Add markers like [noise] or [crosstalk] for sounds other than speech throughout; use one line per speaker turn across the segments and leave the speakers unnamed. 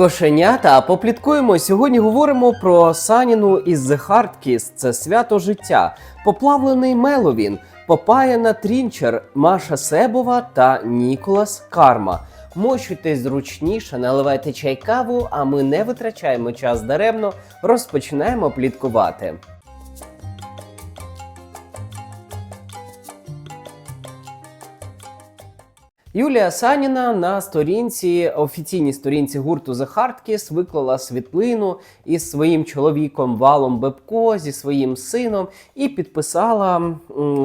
Кошенята, попліткуємо. Сьогодні говоримо про Саніну із The Hard Kiss. Це свято життя, поплавлений Меловін, Попаяна Трінчер, Маша Себова та Ніколас Карма. Мощуйтесь зручніше, наливайте чай каву, а ми не витрачаємо час даремно, розпочинаємо пліткувати. Юлія Саніна на сторінці, офіційній сторінці гурту The Hard Kiss виклала світлину із своїм чоловіком Валом Бебко, зі своїм сином, і підписала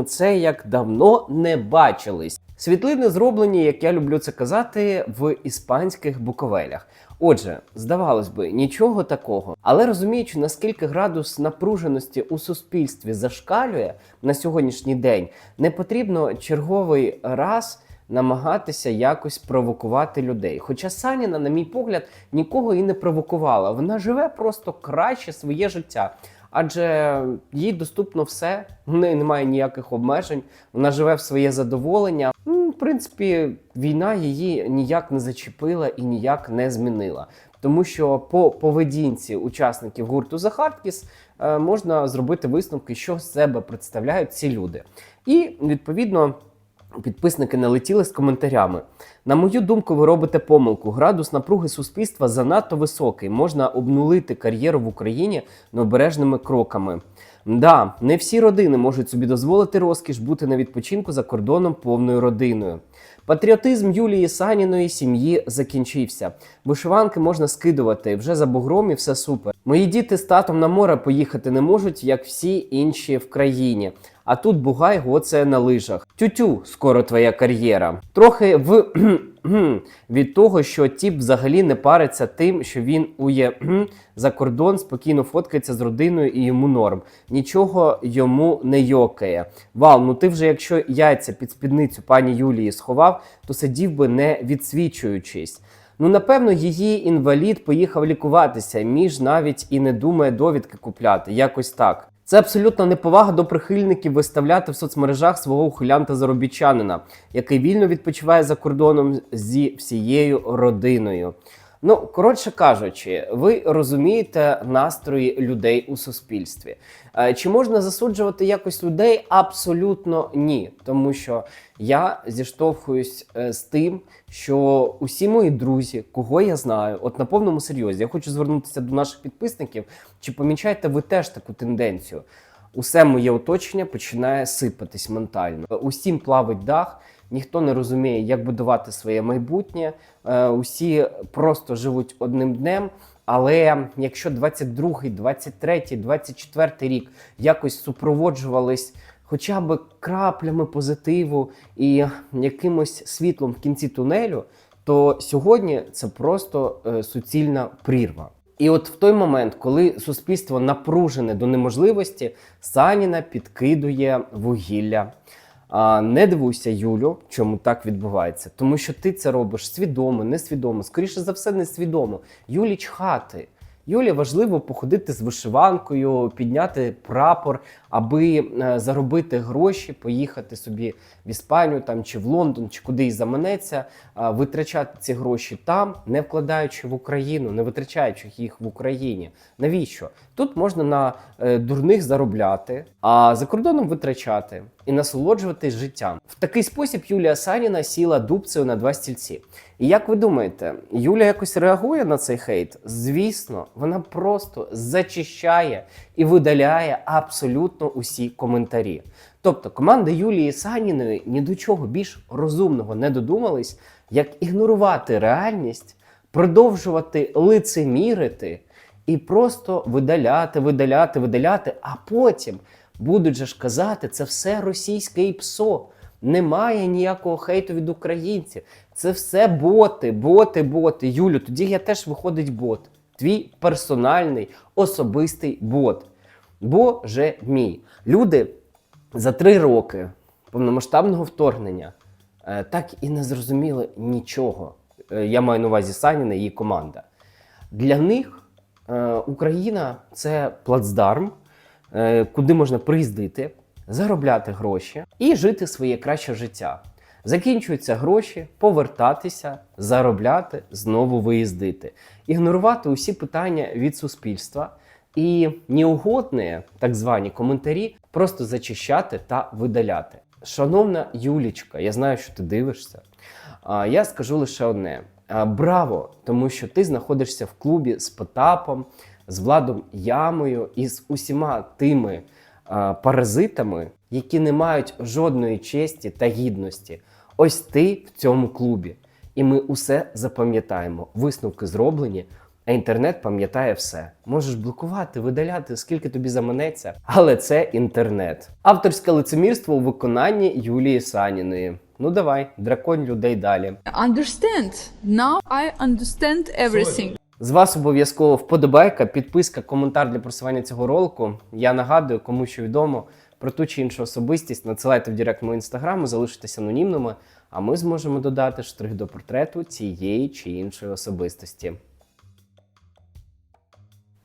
це як давно не бачились. Світлини зроблені, як я люблю це казати, в іспанських буковелях. Отже, здавалось би, нічого такого. Але розуміючи, наскільки градус напруженості у суспільстві зашкалює на сьогоднішній день, не потрібно черговий раз намагатися якось провокувати людей. Хоча Саніна, на мій погляд, нікого і не провокувала. Вона живе просто краще своє життя. Адже їй доступно все, в неї немає ніяких обмежень, вона живе в своє задоволення. В принципі, війна її ніяк не зачепила і ніяк не змінила. Тому що по поведінці учасників гурту Захарткіс е, можна зробити висновки, що з себе представляють ці люди. І відповідно. Підписники налетіли з коментарями. На мою думку, ви робите помилку. Градус напруги суспільства занадто високий. Можна обнулити кар'єру в Україні необережними кроками. Да, не всі родини можуть собі дозволити розкіш бути на відпочинку за кордоном повною родиною. Патріотизм Юлії Саніної сім'ї закінчився. Вишиванки можна скидувати вже за бугром і все супер. Мої діти з татом на море поїхати не можуть, як всі інші в країні. А тут бугай гоце на лижах. Тютю, скоро твоя кар'єра. Трохи в від того, що тіп взагалі не париться тим, що він ує за кордон, спокійно фоткається з родиною і йому норм. Нічого йому не йокає. Вал, ну ти вже якщо яйця під спідницю пані Юлії сховав, то сидів би не відсвічуючись. Ну, напевно, її інвалід поїхав лікуватися, між навіть і не думає довідки купляти. Якось так. Це абсолютно неповага до прихильників виставляти в соцмережах свого ухилянта заробітчанина, який вільно відпочиває за кордоном зі всією родиною. Ну, коротше кажучи, ви розумієте настрої людей у суспільстві. Е, Чи можна засуджувати якось людей? Абсолютно ні. Тому що я зіштовхуюсь е, з тим, що усі мої друзі, кого я знаю, от на повному серйозі, я хочу звернутися до наших підписників. Чи помічаєте ви теж таку тенденцію? Усе моє оточення починає сипатись ментально. Усім плавить дах, ніхто не розуміє, як будувати своє майбутнє. Е, Усі просто живуть одним днем. Але якщо 22-й, 23-й, 24-й рік якось супроводжувались хоча б краплями позитиву і якимось світлом в кінці тунелю, то сьогодні це просто е, суцільна прірва. І от в той момент, коли суспільство напружене до неможливості, Саніна підкидує вугілля. А, не дивуйся, Юлю, чому так відбувається. Тому що ти це робиш свідомо, несвідомо, скоріше за все, несвідомо. Юлі чхати. Юлі важливо походити з вишиванкою, підняти прапор, аби е, заробити гроші, поїхати собі в Іспанію там чи в Лондон, чи куди й заманеться, е, витрачати ці гроші там, не вкладаючи в Україну, не витрачаючи їх в Україні. Навіщо? Тут можна на е, дурних заробляти, а за кордоном витрачати і насолоджуватись життям. В такий спосіб Юлія Саніна сіла дубцею на два стільці. І як ви думаєте, Юля якось реагує на цей хейт? Звісно, вона просто зачищає і видаляє абсолютно усі коментарі. Тобто команда Юлії Саніної ні до чого більш розумного не додумались, як ігнорувати реальність, продовжувати лицемірити і просто видаляти, видаляти, видаляти, а потім будуть же ж казати, це все російське і ПСО. Немає ніякого хейту від українців. Це все боти, боти, боти. Юлю, тоді я теж виходить бот. Твій персональний, особистий бот. Боже мій. Люди за три роки повномасштабного вторгнення е, так і не зрозуміли нічого. Е, я маю на увазі Саніна і її команда. Для них е, Україна це плацдарм, куди можна приїздити, заробляти гроші і жити своє краще життя. Закінчуються гроші, повертатися, заробляти, знову виїздити, ігнорувати усі питання від суспільства і неугодні, так звані коментарі, просто зачищати та видаляти. Шановна Юлічка, я знаю, що ти дивишся. Я скажу лише одне: браво! Тому що ти знаходишся в клубі з Потапом, з Владом Ямою і з усіма тими паразитами, які не мають жодної честі та гідності. Ось ти в цьому клубі. І ми усе запам'ятаємо. Висновки зроблені, а інтернет пам'ятає все. Можеш блокувати, видаляти, скільки тобі заманеться, але це інтернет. Авторське лицемірство у виконанні Юлії Саніної. Ну давай, драконь людей далі.
understand. Now I understand everything.
З вас обов'язково вподобайка, підписка, коментар для просування цього ролику. Я нагадую, кому що відомо про ту чи іншу особистість, надсилайте в директ мою інстаграму, залишитесь анонімними, а ми зможемо додати штрих до портрету цієї чи іншої особистості.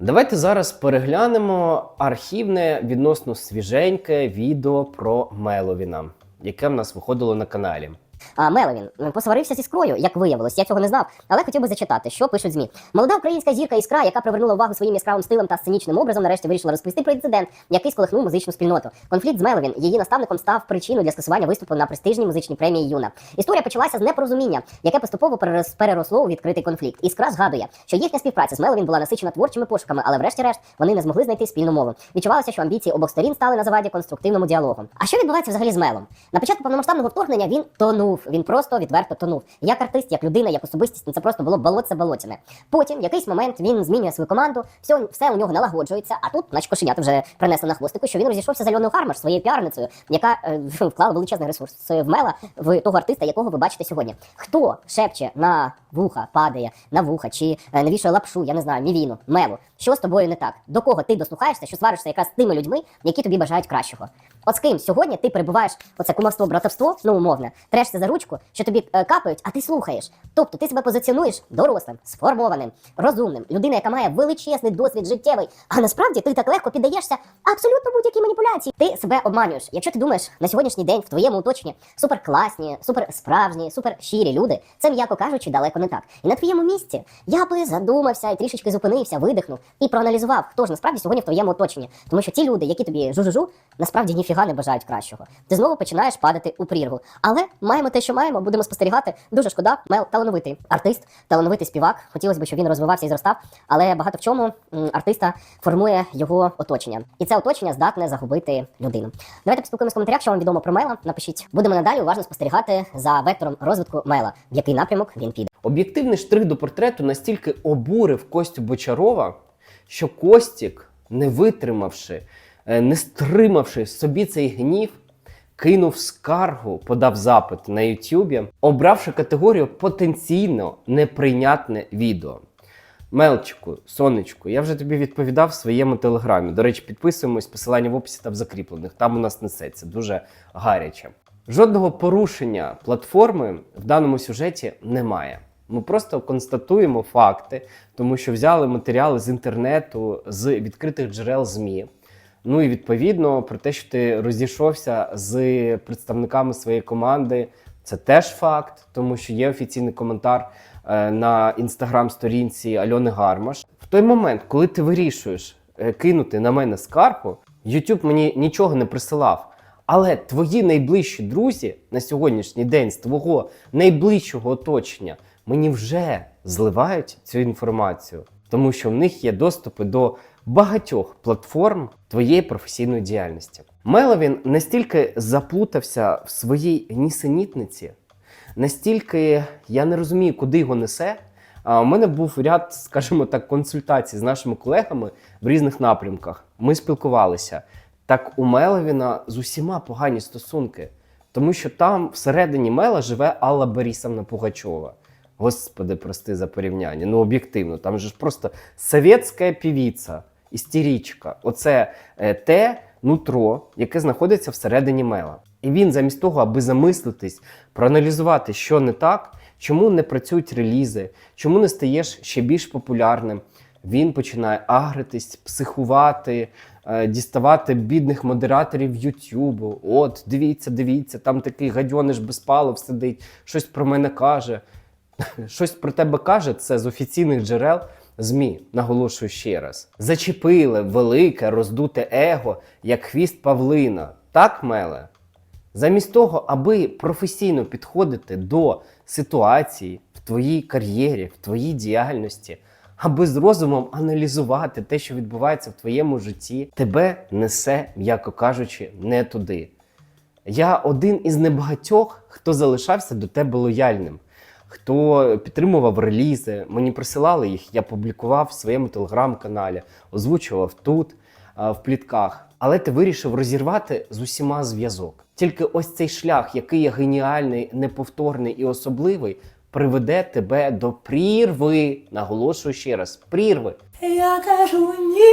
Давайте зараз переглянемо архівне відносно свіженьке відео про Меловіна, яке в нас виходило на каналі.
А Меловін посварився з іскрою, як виявилось. Я цього не знав, але хотів би зачитати, що пишуть змі. Молода українська зірка іскра, яка привернула увагу своїм яскравим стилем та сценічним образом, нарешті вирішила розповісти про інцидент, який сколихнув музичну спільноту. Конфлікт з Меловін, її наставником, став причиною для скасування виступу на престижній музичній премії Юна. Історія почалася з непорозуміння, яке поступово перерос- переросло у відкритий конфлікт. Іскра згадує, що їхня співпраця з Меловін була насичена творчими пошуками, але врешті-решт вони не змогли знайти спільну мову. Відчувалося, що амбіції обох сторін стали на заваді конструктивному діалогу. А що відбувається взагалі з Мелом? На початку повномасштабного вторгнення він тонув. Він просто відверто тонув. Як артист, як людина, як особистість, ну це просто було болотце болотяне. Потім, в якийсь момент, він змінює свою команду, все, все у нього налагоджується. А тут, наче кошенята вже принесли на хвостику, що він розійшовся з Альоною Хармаш, своєю піарницею, яка е, [laughs] вклала величезний ресурс в Мела в того артиста, якого ви бачите сьогодні. Хто шепче на вуха, падає на вуха, чи е, навішує лапшу, я не знаю, мівіну, мелу. Що з тобою не так? До кого ти дослухаєшся, що сваришся якраз з тими людьми, які тобі бажають кращого? От з ким сьогодні ти перебуваєш оце кумовство, братовство, ну умовне, трешся за ручку, що тобі е, капають, а ти слухаєш. Тобто ти себе позиціонуєш дорослим, сформованим, розумним, людина, яка має величезний досвід життєвий. А насправді ти так легко піддаєшся абсолютно будь-якій маніпуляції. Ти себе обманюєш. Якщо ти думаєш на сьогоднішній день в твоєму оточенні супер класні, супер справжні, супер щирі люди, це м'яко кажучи, далеко не так. І на твоєму місці я би задумався і трішечки зупинився, видихнув і проаналізував, хто ж насправді сьогодні в твоєму оточенні. Тому що ті люди, які тобі жу-жу-жу, насправді ніфіга не бажають кращого. Ти знову починаєш падати у прірву. Але маємо те, що маємо, будемо спостерігати. Дуже шкода, Мел талановитий артист, талановитий співак. Хотілося б, щоб він розвивався і зростав, але багато в чому артиста формує його оточення. І це оточення здатне загубити людину. Давайте поспілкуємося в коментарях, що вам відомо про Мела. Напишіть. Будемо надалі уважно спостерігати за вектором розвитку Мела, в який напрямок він піде.
Об'єктивний штрих до портрету настільки обурив Костю Бочарова, що Костік, не витримавши, е, не стримавши собі цей гнів, кинув скаргу, подав запит на Ютубі, обравши категорію потенційно неприйнятне відео. Мелчику, сонечку, я вже тобі відповідав в своєму телеграмі. До речі, підписуємось, посилання в описі та в закріплених. Там у нас несеться дуже гаряче. Жодного порушення платформи в даному сюжеті немає. Ми просто констатуємо факти, тому що взяли матеріали з інтернету, з відкритих джерел ЗМІ. Ну і відповідно про те, що ти розійшовся з представниками своєї команди, це теж факт, тому що є офіційний коментар е, на інстаграм-сторінці Альони Гармаш. В той момент, коли ти вирішуєш е, кинути на мене скаргу, YouTube мені нічого не присилав. Але твої найближчі друзі на сьогоднішній день з твого найближчого оточення мені вже зливають цю інформацію, тому що в них є доступи до багатьох платформ твоєї професійної діяльності. Меловін настільки заплутався в своїй нісенітниці, настільки я не розумію, куди його несе. У мене був ряд, скажімо так, консультацій з нашими колегами в різних напрямках. Ми спілкувалися. Так у Меловіна з усіма погані стосунки, тому що там всередині Мела живе Алла Борисовна Пугачова. Господи, прости за порівняння. Ну, об'єктивно, там же ж просто совєтська півіця, істерічка. Оце е, те нутро, яке знаходиться всередині Мела. І він замість того, аби замислитись, проаналізувати, що не так, чому не працюють релізи, чому не стаєш ще більш популярним, він починає агритись, психувати, е, діставати бідних модераторів Ютубу. От, дивіться, дивіться, там такий гадьониш безпалов сидить, щось про мене каже. Щось про тебе каже, це з офіційних джерел ЗМІ, наголошую ще раз. Зачепили велике роздуте его, як хвіст Павлина. Так, Меле? Замість того, аби професійно підходити до ситуації в твоїй кар'єрі, в твоїй діяльності, аби з розумом аналізувати те, що відбувається в твоєму житті, тебе несе, м'яко кажучи, не туди. Я один із небагатьох, хто залишався до тебе лояльним, хто підтримував релізи, мені присилали їх, я публікував в своєму телеграм-каналі, озвучував тут, в плітках. Але ти вирішив розірвати з усіма зв'язок. Тільки ось цей шлях, який є геніальний, неповторний і особливий, приведе тебе до прірви. Наголошую ще раз: прірви.
Я кажу ні.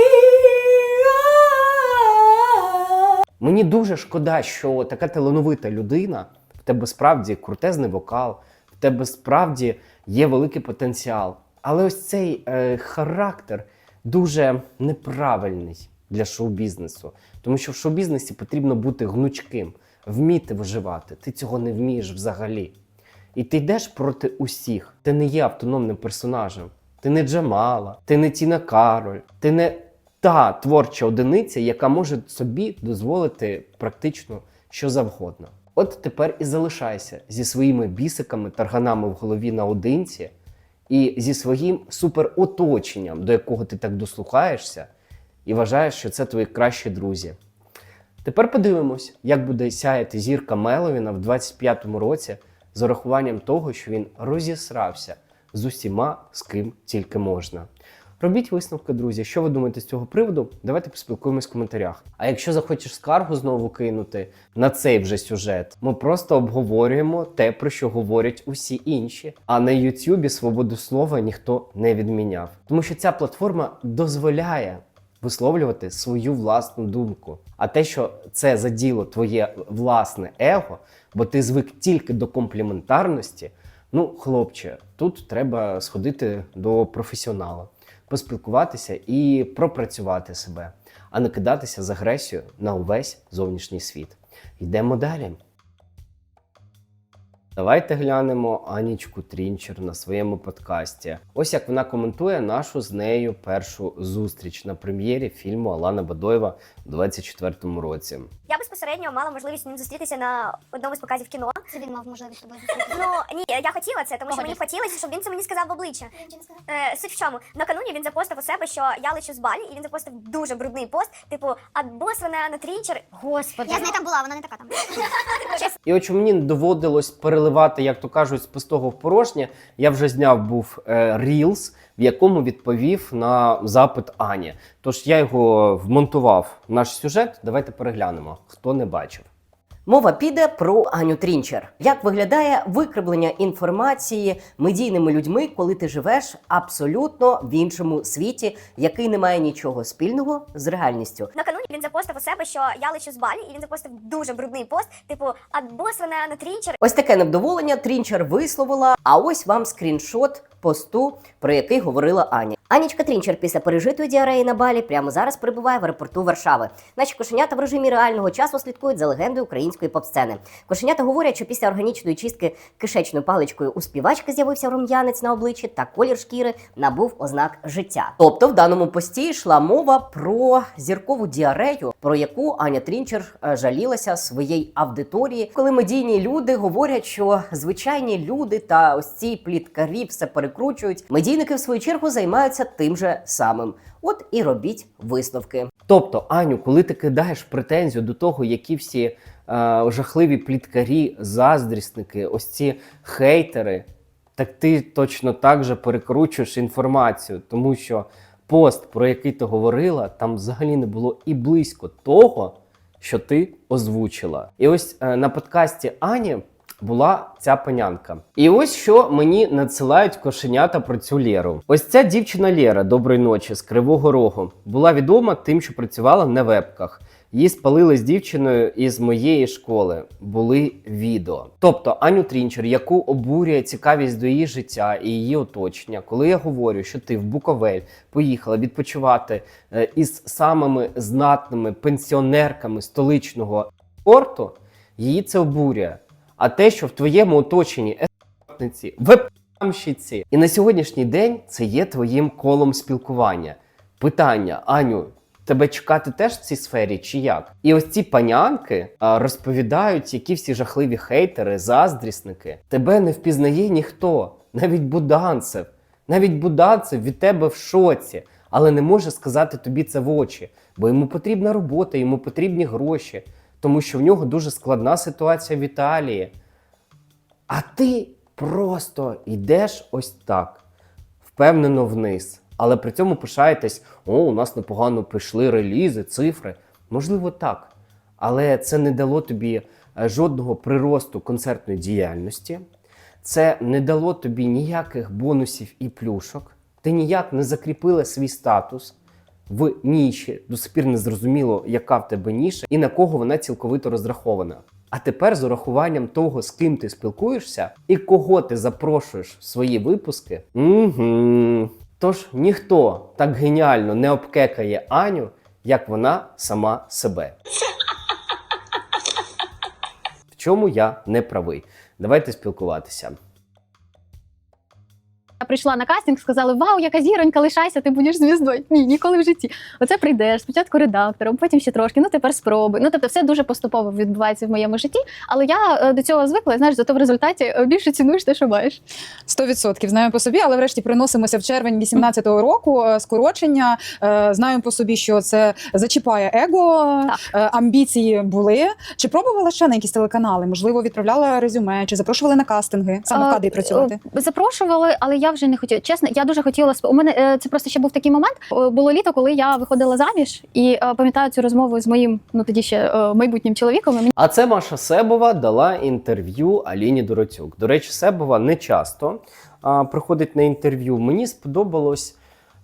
Мені дуже шкода, що така талановита людина, в тебе справді крутезний вокал, в тебе справді є великий потенціал. Але ось цей е, характер дуже неправильний для шоу-бізнесу. Тому що в шоу-бізнесі потрібно бути гнучким, вміти виживати. Ти цього не вмієш взагалі. І ти йдеш проти усіх. Ти не є автономним персонажем. Ти не Джамала, ти не Тіна Кароль, ти не та творча одиниця, яка може собі дозволити практично що завгодно. От тепер і залишайся зі своїми бісиками, тарганами в голові наодинці і зі своїм супероточенням, до якого ти так дослухаєшся, і вважаєш, що це твої кращі друзі. Тепер подивимось, як буде сяяти зірка Меловіна в 25-му році з урахуванням того, що він розісрався з усіма, з ким тільки можна. Робіть висновки, друзі. Що ви думаєте з цього приводу? Давайте поспілкуємось в коментарях. А якщо захочеш скаргу знову кинути на цей вже сюжет, ми просто обговорюємо те, про що говорять усі інші. А на Ютубі свободу слова ніхто не відміняв. Тому що ця платформа дозволяє висловлювати свою власну думку. А те, що це заділо твоє власне его, бо ти звик тільки до компліментарності. Ну, хлопче, тут треба сходити до професіонала, поспілкуватися і пропрацювати себе, а не кидатися з агресією на увесь зовнішній світ. Йдемо далі. Давайте глянемо Анічку Трінчер на своєму подкасті. Ось як вона коментує нашу з нею першу зустріч на прем'єрі фільму Алана Бадоєва у 24-му році.
Я безпосередньо мала можливість з ним зустрітися на одному з показів кіно.
Це він мав можливість тобою зустрітися.
Ну ні, я хотіла це, тому що мені хотілося, щоб він це мені сказав в обличчя. Е, суть в чому накануні він запостив у себе, що я лечу з балі, і він запостив дуже брудний пост, типу, а бос вона на трінчер.
Господи. Я з нею там була, вона не така там. [laughs]
І от мені доводилось переливати, як то кажуть, з пустого в порожнє, я вже зняв був е, Reels, в якому відповів на запит Ані. Тож я його вмонтував в наш сюжет. Давайте переглянемо, хто не бачив. Мова піде про Аню Трінчер. Як виглядає викривлення інформації медійними людьми, коли ти живеш абсолютно в іншому світі, який не має нічого спільного з реальністю?
Накануні він запостив у себе, що я лечу з балі, і він запостив дуже брудний пост, типу, а бос вона трінчер.
Ось таке невдоволення Трінчер висловила. А ось вам скріншот посту, про який говорила Аня.
Анічка Трінчер після пережитої діареї на балі прямо зараз перебуває в аеропорту Варшави. Наші кошенята в режимі реального часу слідкують за легендою української поп-сцени. Кошенята говорять, що після органічної чистки кишечною паличкою у співачки з'явився рум'янець на обличчі та колір шкіри набув ознак життя.
Тобто в даному пості йшла мова про зіркову діарею, про яку Аня Трінчер е, жалілася своїй аудиторії, коли медійні люди говорять, що звичайні люди та ось ці пліткарі все перекручують. Медійники, в свою чергу, займаються тим же самим. От і робіть висновки. Тобто, Аню, коли ти кидаєш претензію до того, які всі е, жахливі пліткарі, заздрісники, ось ці хейтери, так ти точно так же перекручуєш інформацію, тому що пост, про який ти говорила, там взагалі не було і близько того, що ти озвучила. І ось е, на подкасті Ані була ця панянка. І ось що мені надсилають кошенята про цю Лєру. Ось ця дівчина Лєра, доброї ночі, з Кривого Рогу, була відома тим, що працювала на вебках. Її спалили з дівчиною із моєї школи. Були відео. Тобто Аню Трінчер, яку обурює цікавість до її життя і її оточення, коли я говорю, що ти в Буковель поїхала відпочивати е, із самими знатними пенсіонерками столичного спорту, її це обурює. А те, що в твоєму оточенні ес**тниці, веб***щиці, і на сьогоднішній день це є твоїм колом спілкування. Питання, Аню, тебе чекати теж в цій сфері чи як? І ось ці панянки а, розповідають, які всі жахливі хейтери, заздрісники. Тебе не впізнає ніхто, навіть Буданцев. Навіть Буданцев від тебе в шоці, але не може сказати тобі це в очі, бо йому потрібна робота, йому потрібні гроші, тому що в нього дуже складна ситуація в Італії. А ти просто йдеш ось так, впевнено вниз. Але при цьому пишаєтесь: о, у нас непогано прийшли релізи, цифри. Можливо, так. Але це не дало тобі е, жодного приросту концертної діяльності. Це не дало тобі ніяких бонусів і плюшок. Ти ніяк не закріпила свій статус в ніші. До сих пір не зрозуміло, яка в тебе ніша і на кого вона цілковито розрахована. А тепер з урахуванням того, з ким ти спілкуєшся і кого ти запрошуєш в свої випуски. Угу. Тож ніхто так геніально не обкекає Аню, як вона сама себе. В чому я не правий? Давайте спілкуватися.
Прийшла на кастинг, сказали: Вау, яка зіронька, лишайся, ти будеш звіздою. Ні, ніколи в житті. Оце прийдеш спочатку редактором, потім ще трошки. Ну тепер спробуй. Ну тобто, все дуже поступово відбувається в моєму житті. Але я е, до цього звикла. і, Знаєш, зато в результаті е, більше цінуєш те, що маєш.
100% знаємо по собі, але врешті приносимося в червень 18-го року. е, Скорочення знаємо по собі, що це зачіпає его,
Так.
амбіції були. Чи пробувала ще на якісь телеканали? Можливо, відправляла резюме, чи запрошували на кастинги саме в кадрі працювати?
Запрошували, але я вже не хотіла. Чесно, я дуже хотіла У мене е, це просто ще був такий момент. Було літо, коли я виходила заміж, і е, пам'ятаю цю розмову з моїм ну тоді ще е, майбутнім чоловіком.
А це Маша Себова дала інтерв'ю Аліні Дороцюк. До речі, Себова не часто а, приходить на інтерв'ю. Мені сподобалось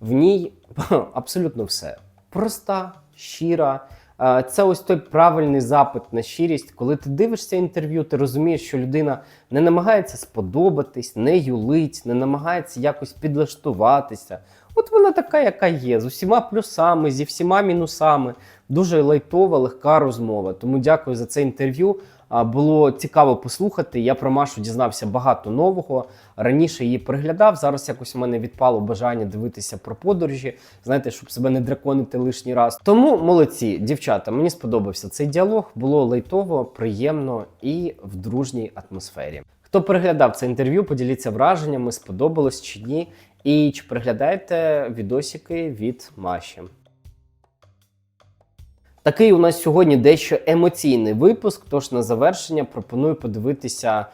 в ній [laughs] абсолютно все. Проста, щира. А, Це ось той правильний запит на щирість. Коли ти дивишся інтерв'ю, ти розумієш, що людина не намагається сподобатись, не юлить, не намагається якось підлаштуватися. От вона така, яка є, з усіма плюсами, зі всіма мінусами. Дуже лайтова, легка розмова. Тому дякую за це інтерв'ю. Було цікаво послухати. Я про Машу дізнався багато нового. Раніше її приглядав. Зараз якось у мене відпало бажання дивитися про подорожі. Знаєте, щоб себе не драконити лишній раз. Тому молодці, дівчата. Мені сподобався цей діалог. Було лайтово, приємно і в дружній атмосфері. Хто переглядав це інтерв'ю, поділіться враженнями, сподобалось чи ні. І чи переглядаєте відосики від Маші? Такий у нас сьогодні дещо емоційний випуск. Тож на завершення пропоную подивитися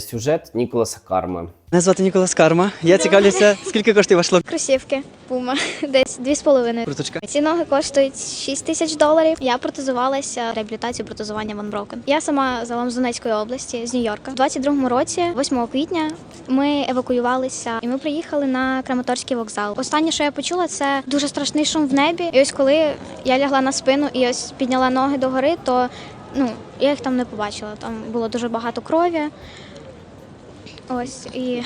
сюжет Ніколаса Карми.
Мене звати Ніколас Карма. Я цікавлюся, скільки коштує ваш лук?
Кросівки Puma, [laughs] десь дві з половиною.
Круточка.
Ці ноги коштують 6 тисяч доларів. Я протезувалася реабілітацію протезування Ван Брокен. Я сама залом з Донецької області, з Нью-Йорка. У 22-му році, 8 квітня, ми евакуювалися і ми приїхали на Краматорський вокзал. Останнє, що я почула, це дуже страшний шум в небі. І ось коли я лягла на спину і ось підняла ноги догори, то ну я їх там не побачила. Там було дуже багато крові. Ось і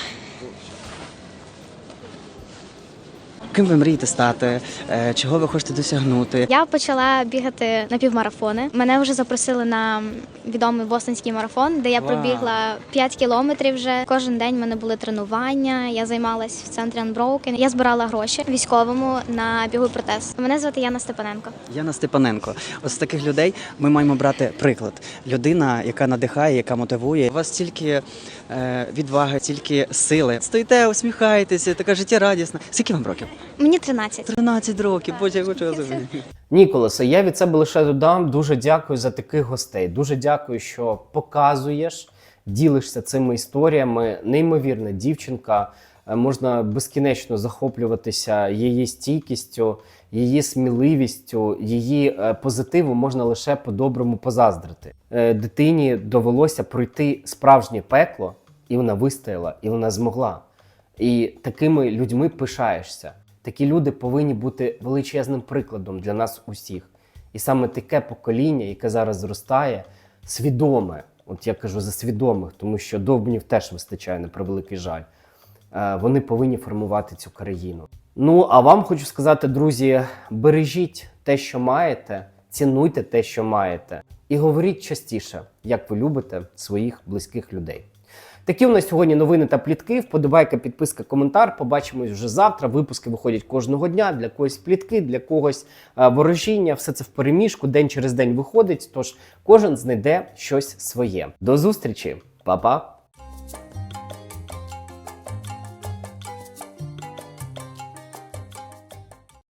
Ким ви мрієте стати? Е, Чого ви хочете досягнути?
Я почала бігати на півмарафони. Мене вже запросили на відомий бостонський марафон, де я пробігла 5 кілометрів. Вже кожен день в мене були тренування. Я займалась в центрі Unbroken. Я збирала гроші військовому на бігу протез. Мене звати Яна Степаненко.
Яна Степаненко. Ось з таких людей ми маємо брати приклад. Людина, яка надихає, яка мотивує. У вас стільки е, відваги, стільки сили. Стоїте, усміхаєтеся, така життєрадісна. Скільки вам років?
Мені 13.
13 років. Боже, я хочу розуміти.
Ніколасе, я від себе лише додам. Дуже дякую за таких гостей. Дуже дякую, що показуєш, ділишся цими історіями. Неймовірна дівчинка. Е, Можна безкінечно захоплюватися її стійкістю, її сміливістю, її е, позитиву можна лише по-доброму позаздрити. Е, Дитині довелося пройти справжнє пекло, і вона вистояла, і вона змогла. І такими людьми пишаєшся. Такі люди повинні бути величезним прикладом для нас усіх. І саме таке покоління, яке зараз зростає, свідоме. От я кажу за свідомих, тому що довбнів теж вистачає на превеликий жаль. Е, Вони повинні формувати цю країну. Ну а вам хочу сказати, друзі, бережіть те, що маєте, цінуйте те, що маєте, і говоріть частіше, як ви любите своїх близьких людей. Такі у нас сьогодні новини та плітки. Вподобайка, підписка, коментар. Побачимось вже завтра. Випуски виходять кожного дня. Для когось плітки, для когось е, ворожіння. Все це в переміжку, день через день виходить. Тож кожен знайде щось своє. До зустрічі, Па-па!